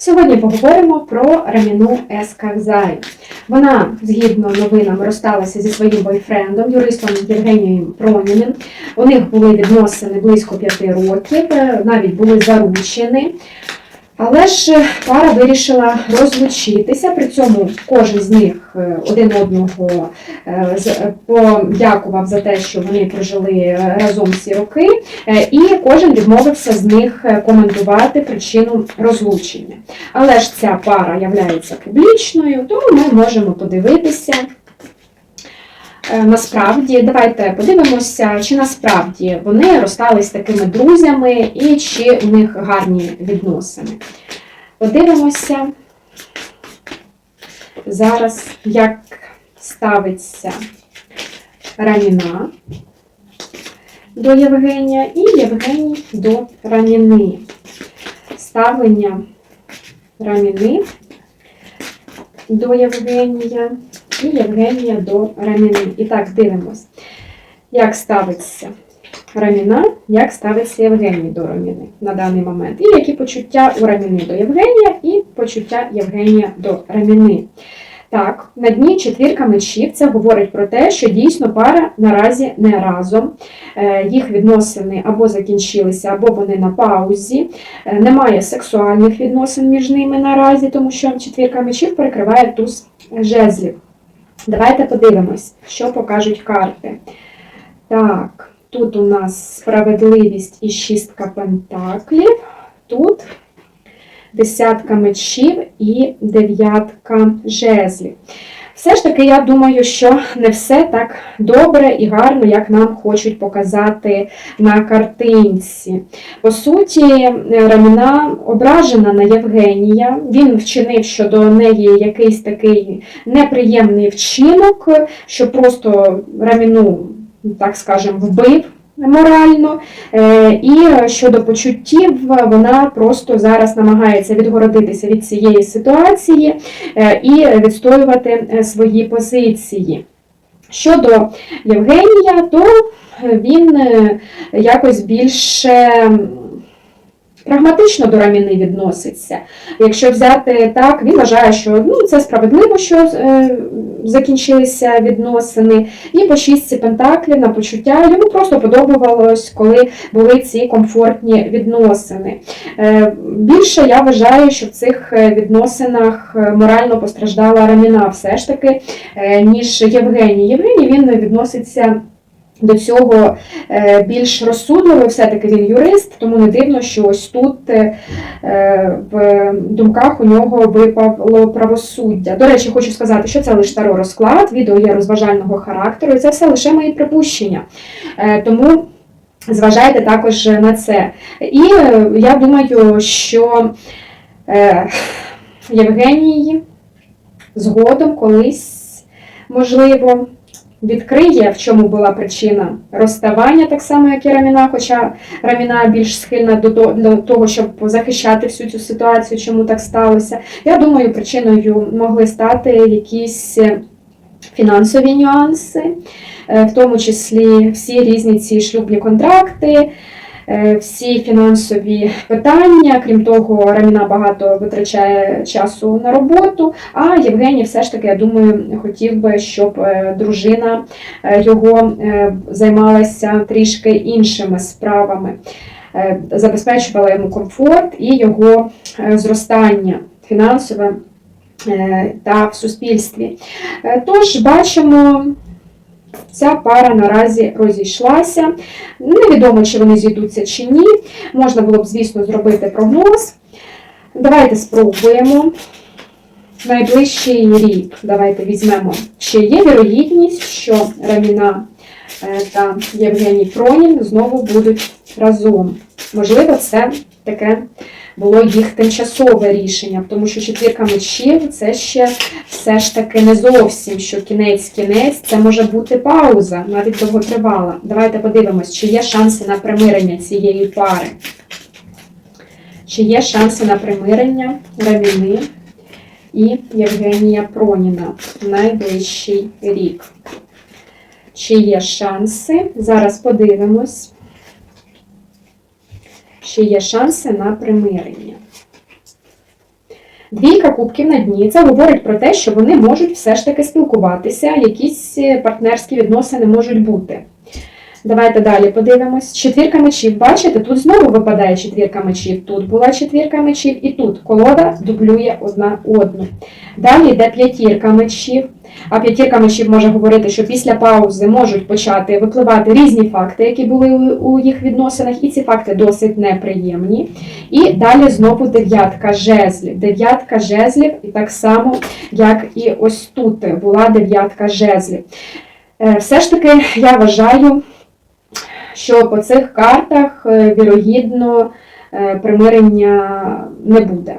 Сьогодні поговоримо про Раміну Есказай. Вона, згідно новинам, розсталася зі своїм бойфрендом, юристом Євгенієм Проніним. У них були відносини близько п'яти років, е, навіть були заручені. Але ж е, пара вирішила розлучитися. При цьому кожен з них е, один одного е, подякував за те, що вони прожили разом всі роки, і кожен відмовився з них коментувати причину розлучення. Але ж ця пара являється публічною, тому ми можемо подивитися. Е, Насправді, давайте подивимося, чи насправді вони розстались такими друзями і чи у них гарні відносини. Подивимося зараз, як ставиться Раміна до Євгенія і Євгеній до Раміни. Ставлення Раміни до Євгенія і Євгенія до Раміни. І так, дивимось, як ставиться Раміна, як ставиться Євгеній до Раміни на даний момент. І які почуття у Раміни до Євгенія, і почуття Євгенія до Раміни. Так, на дні четвірка мечів це говорить про те, що дійсно пара наразі не разом. Е, Їх відносини або закінчилися, або вони на паузі. Е, Немає сексуальних відносин між ними наразі, тому що четвірка мечів перекриває туз жезлів. Давайте подивимось, що покажуть карти. Так, тут у нас справедливість і шістка пентаклів. Тут десятка мечів і дев'ятка жезлів. Все ж таки, я думаю, що не все так добре і гарно, як нам хочуть показати на картинці. По суті, Раміна ображена на Євгенія. Він вчинив щодо неї якийсь такий неприємний вчинок, що просто Раміну, так скажемо, вбив. Морально, Е, і щодо почуттів, вона просто зараз намагається відгородитися від цієї ситуації е, і відстоювати е, свої позиції. Щодо Євгенія, то він е, якось більше прагматично до Раміни відноситься. Якщо взяти так, він вважає, що ну, це справедливо, що е, закінчилися відносини. І по шістці пентаклів на почуття йому просто подобалось, коли були ці комфортні відносини. Е, Більше я вважаю, що в цих е, відносинах е, морально постраждала Раміна все ж таки, е, ніж Євгеній. Євгеній він відноситься. До цього е, більш розсудливо, все-таки він юрист, тому не дивно, що ось тут е, е, в думках у нього випало правосуддя. До речі, хочу сказати, що це лише таро розклад, відео є розважального характеру, і це все лише мої припущення. Тому зважайте також на це. І я думаю, що Євгеній згодом колись, можливо, відкриє, в чому була причина розставання, так само, як і Раміна, хоча Раміна більш схильна до того, щоб захищати всю цю ситуацію, чому так сталося. Я думаю, причиною могли стати якісь е, фінансові нюанси, е, в тому числі всі різні ці шлюбні контракти. Е, Всі фінансові питання, крім того, Раміна багато витрачає часу на роботу. А Євгеній, все ж таки, я думаю, хотів би, щоб е, дружина е, його займалася трішки іншими справами, забезпечувала йому комфорт і його зростання фінансове та в суспільстві. Тож бачимо. Ця пара наразі розійшлася. Невідомо, чи вони зійдуться чи ні. Можна було б, звісно, зробити прогноз. Давайте спробуємо. Найближчий рік. Давайте візьмемо. Чи є вірогідність, що Раміна е, та Євгеній Пронін знову будуть разом. Можливо, це таке було їх тимчасове рішення, тому що четвірка мечів це ще все ж таки не зовсім, що кінець-кінець, це може бути пауза, навіть довготривала. Давайте подивимось, чи є шанси на примирення цієї пари. Чи є шанси на примирення Раміни і Євгенія Проніна в найближчий рік? Чи є шанси? Зараз подивимось. Чи є шанси на примирення? Двійка кубків на дні це говорить про те, що вони можуть все ж таки спілкуватися, якісь е, партнерські відносини можуть бути. Давайте далі подивимось. Четвірка мечів. Бачите, тут знову випадає четвірка мечів. Тут була четвірка мечів, і тут колода дублює одна одну. Далі йде п'ятірка мечів. А п'ятірка мечів може говорити, що після паузи можуть почати випливати різні факти, які були у- їх відносинах, і ці факти досить неприємні. І далі знову дев'ятка жезлів. Дев'ятка жезлів, і так само, як і ось тут була дев'ятка жезлів. Е, Все ж таки, я вважаю, що по цих картах е, вірогідно е, примирення не буде.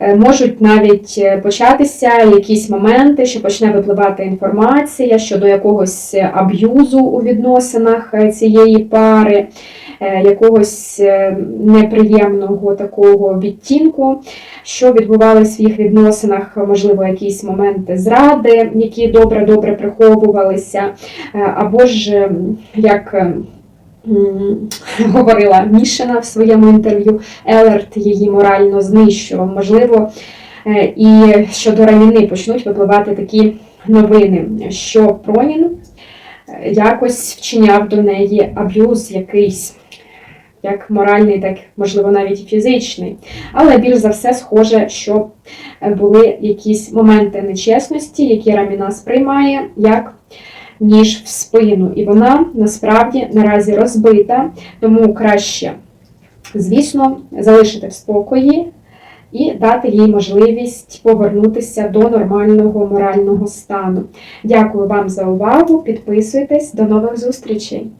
Е, Можуть навіть початися якісь моменти, що почне випливати інформація щодо якогось аб'юзу у відносинах цієї пари, якогось неприємного такого відтінку, що відбувалися в їх відносинах, можливо, якісь моменти зради, які добре-добре приховувалися, або ж ем, як. Говорила Мішина в своєму інтерв'ю, Елерт її морально знищував. Можливо, е, і щодо Раміни почнуть випливати такі новини, що Пронін е, якось вчиняв до неї аб'юз якийсь, як моральний, так можливо навіть фізичний. Але більш за все схоже, що були якісь моменти нечесності, які Раміна сприймає як ніж в спину. І вона насправді наразі розбита, тому краще, звісно, залишити в спокої і дати їй можливість повернутися до нормального морального стану. Дякую вам за увагу. Підписуйтесь, до нових зустрічей!